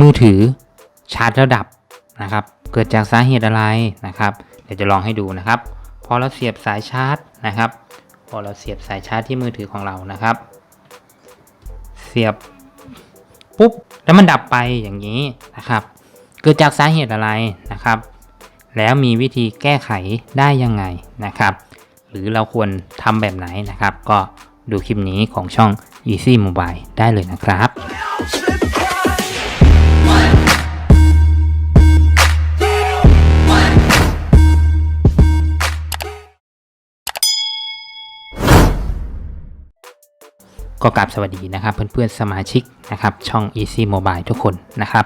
มือถือชาร์จแล้วดับนะครับ เกิดจากสาเหตุอะไรนะครับ เดี๋ยวจะลองให้ดูนะครับ พอเราเสียบสายชาร์จนะครับ พอเราเสียบสายชาร์จที่มือถือของเรานะครับ เสียบปุ๊บแล้วมันดับไปอย่างนี้นะครับ เกิดจากสาเหตุอะไรนะครับ แล้วมีวิธีแก้ไขได้ยังไงนะครับ หรือเราควรทำแบบไหนนะครับ ก็ดูคลิปนี้ของช่อง Easy Mobile ได้เลยนะครับ ก็กราบสวัสดีนะครับ เพื่อนๆสมาชิกนะครับช่อง Easy Mobile ทุกคนนะครับ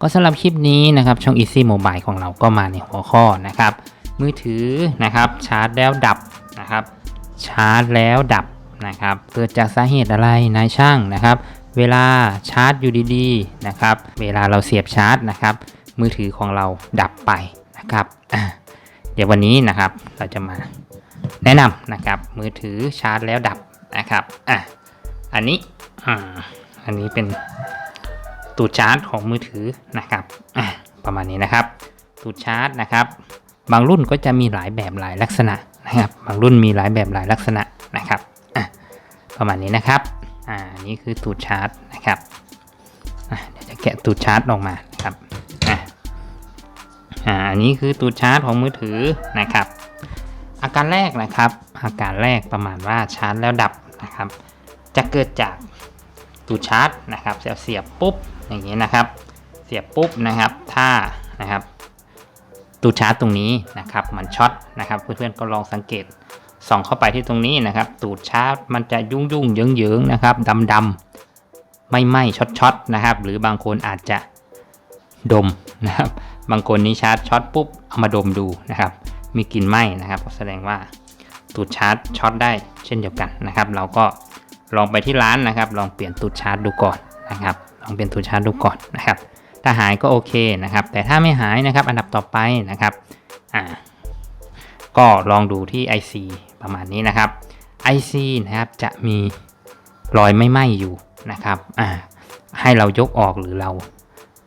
ก็สำหรับคลิปนี้นะครับช่อง Easy Mobile ของเราก็มาในหัวข้อนะครับ มือถือนะครับชาร์จแล้วดับนะครับ ชาร์จแล้วดับนะครับเกิดจากสาเหตุอะไรนายช่างนะครับ เวลาชาร์จอยู่ดีๆนะครับ เวลาเราเสียบชาร์จนะครับ มือถือของเราดับไปนะครับเดี๋ยววันนี้นะครับเราจะมาแนะนำนะครับมือถือชาร์จแล้วดับนะครับอะ อันนี้อ่าอันนี้เป็นตูดชาร์จของมือถือนะครับอะประมาณนี้นะครับ ตูดชาร์จนะครับ บางรุ่นก็จะมีหลายแบบหลายลักษณะนะครับ บางรุ่นมีหลายแบบหลายลักษณะนะครับอะประมาณนี้นะครับอ่าอันนี่คือตูดชาร์จนะครับอะเดี๋ยวจะแกะตูดชาร์จออกมาครับอะอ่าอันนี้คือตูดชาร์จของมือถือนะครับ อาการแรกนะครับ อาการแรกประมาณว่าชาร์จแล้วดับนะครับ จะเกิดจากตูดชาร์จนะครับเสียบเสียบปุ๊บอย่างนี้นะครับ เสียบปุ๊บนะครับ ถ้านะครับตูดชาร์จตรงนี้นะครับ มันช็อตนะครับ เพื่อนๆก็ลองสังเกตส่องเข้าไปที่ตรงนี้นะครับ ตูดชาร์จมันจะยุ่งยุ่งเยิงเยิงนะครับดำดำไม่ไหมช็อตช็อตนะครับ หรือบางคนอาจจะดมนะครับ บางคนนี้ชาร์จช็อตปุ๊บเอามาดมดูนะครับ มีกลิ่นไหมนะครับแสดงว่าตูดชาร์จช็อตได้เช่นเดียวกันนะครับ เราก็ ลองไปที่ร้านนะครับ ลองเปลี่ยนตูดชาร์จดูก่อนนะครับ ลองเปลี่ยนตูดชาร์จดูก่อนนะครับ ถ้าหายก็โอเคนะครับ แต่ถ้าไม่หายนะครับ อันดับต่อไปนะครับ อ่า ก็ลองดูที่ IC ประมาณนี้นะครับ IC นะครับจะมีรอยไม่ไหม้อยู่นะครับ อ่า ให้เรายกออกหรือเรา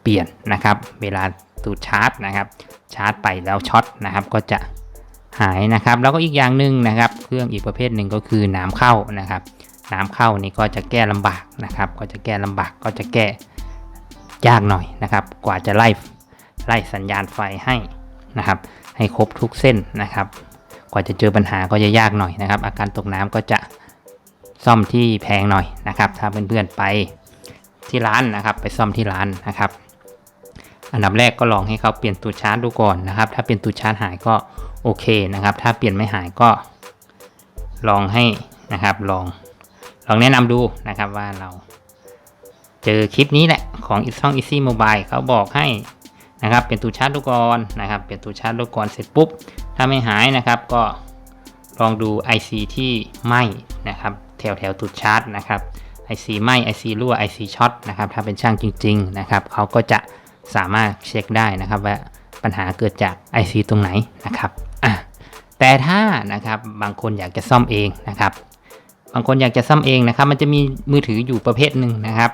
เปลี่ยนนะครับ เวลาตูดชาร์จนะครับ ชาร์จไปแล้วช็อตนะครับ ก็จะหายนะครับ แล้วก็อีกอย่างหนึ่งนะครับ เครื่องอีกประเภทหนึ่งก็คือน้ำเข้านะครับ น้ำเข้านี่ก็จะแก้ลำบากนะครับ ก็จะแก้ลำบากก็จะแก้ยากหน่อยนะครับ กว่าจะไล่ไล่สัญญาณไฟให้นะครับ ให้ครบทุกเส้นนะครับ กว่าจะเจอปัญหาก็จะยากหน่อยนะครับ อาการตกน้ำก็จะซ่อมที่แพงหน่อยนะครับ ถ้าเพื่อนๆไปที่ร้านนะครับ ไปซ่อมที่ร้านนะครับ อันดับแรกก็ลองให้เขาเปลี่ยนตูดชาร์จดูก่อนนะครับ ถ้าเปลี่ยนตูดชาร์จหายก็โอเคนะครับ ถ้าเปลี่ยนไม่หายก็ลองให้นะครับ ลอง ลองแนะนำดูนะครับว่าเรา เจอคลิปนี้แหละของช่อง Easy Mobile เขาบอกให้นะครับเป็นตูดชาร์จดูก่อนะครับเป็นตูดชาร์จดูก่อนเสร็จปุ๊บ ถ้าไม่หายนะครับก็ลองดู IC ที่ไหมนะครับแถวแถวตูดชาร์จนะครับ IC ไหม้ IC รั่ว IC ช็อตนะครับถ้าเป็นช่างจริงๆนะครับเขาก็จะสามารถเช็คได้นะครับว่าปัญหาเกิดจาก IC ตรงไหนนะครับแต่ถ้านะครับบางคนอยากจะซ่อมเองนะครับ บางคนอยากจะซ่อมเองนะครับ มันจะมีมือถืออยู่ประเภทหนึ่งนะครับ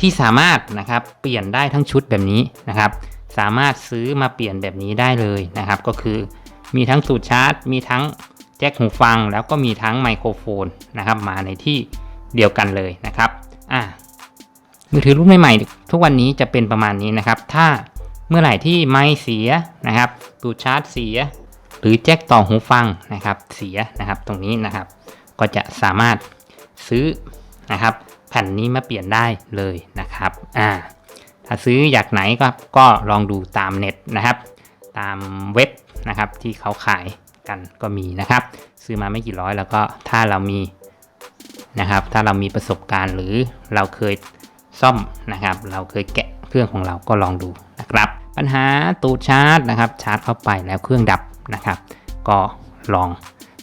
ที่สามารถนะครับเปลี่ยนได้ทั้งชุดแบบนี้นะครับ สามารถซื้อมาเปลี่ยนแบบนี้ได้เลยนะครับ ก็คือมีทั้งสูตรชาร์จ มีทั้งแจ็คหูฟัง แล้วก็มีทั้งไมโครโฟนนะครับ มาในที่เดียวกันเลยนะครับอะมือถือรุ่นใหม่ๆทุกวันนี้จะเป็นประมาณนี้นะครับ ถ้าเมื่อไหร่ที่ไมค์เสียนะครับตูดชาร์จเสีย หรือแจ็คต่อหูฟังนะครับ เสียนะครับ ตรงนี้นะครับ ก็จะสามารถซื้อนะครับแผ่นนี้มาเปลี่ยนได้เลยนะครับอ่าถ้าซื้ออยากไหนก็ก็ลองดูตามเน็ตนะครับ ตามเว็บนะครับที่เขาขายกันก็มีนะครับ ซื้อมาไม่กี่ร้อยแล้วก็ถ้าเรามีนะครับ ถ้าเรามีประสบการณ์หรือเราเคยซ่อมนะครับ เราเคยแกะเครื่องของเราก็ลองดูนะครับ ปัญหาตูดชาร์จนะครับชาร์จเข้าไปแล้วเครื่องดับนะครับ ก็ลอง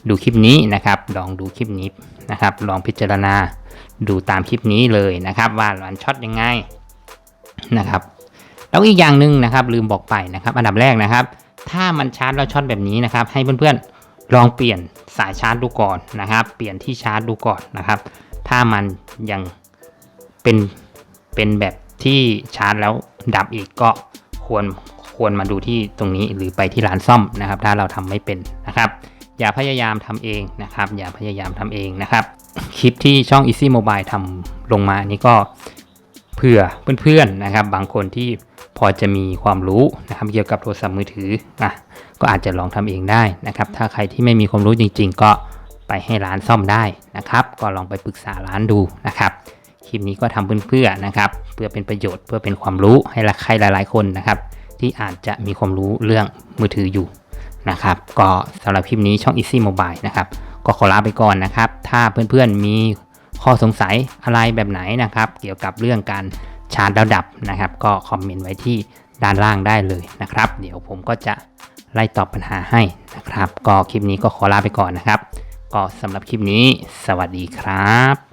ดูคลิปนี้นะครับ ลองดูคลิปนี้นะครับ ลองพิจารณาดูตามคลิปนี้เลยนะครับ ว่ามันช็อตยังไงนะครับ แล้วอีกอย่างหนึ่งนะครับ ลืมบอกไปนะครับ อันดับแรกนะครับ ถ้ามันชาร์จแล้วช็อตแบบนี้นะครับ ให้เพื่อนๆลองเปลี่ยนสายชาร์จดูก่อนนะครับ เปลี่ยนที่ชาร์จดูก่อนนะครับ ถ้ามันยังเป็นเป็นแบบที่ชาร์จแล้วดับอีกก็ควรควรมาดูที่ตรงนี้หรือไปที่ร้านซ่อมนะครับ ถ้าเราทำไม่เป็นนะครับ อย่าพยายามทำเองนะครับ อย่าพยายามทำเองนะครับ คลิปที่ช่อง Easy Mobile ทำลงมานี้ก็เพื่อเพื่อนๆนะครับ บางคนที่พอจะมีความรู้นะครับเกี่ยวกับโทรศัพท์มือถืออะก็อาจจะลองทำเองได้นะครับ ถ้าใครที่ไม่มีความรู้จริง ๆ ก็ไปให้ร้านซ่อมได้นะครับ ก็ลองไปปรึกษาร้านดูนะครับคลิปนี้ก็ทำเพื่อๆนะครับ เพื่อเป็นประโยชน์เพื่อเป็นความรู้ให้ละใครหลาย ๆ คนนะครับ ที่อาจจะมีความรู้เรื่องมือถืออยู่ นะครับ ก็สำหรับคลิปนี้ช่อง Easy Mobile นะครับ ก็ขอลาไปก่อนนะครับ ถ้าเพื่อนๆมีข้อสงสัยอะไรแบบไหนนะครับ เกี่ยวกับเรื่องการชาร์จแล้วดับนะครับ ก็คอมเมนต์ไว้ที่ด้านล่างได้เลยนะครับ เดี๋ยวผมก็จะไล่ตอบปัญหาให้นะครับ ก็คลิปนี้ก็ขอลาไปก่อนนะครับ ก็สำหรับคลิปนี้ สวัสดีครับ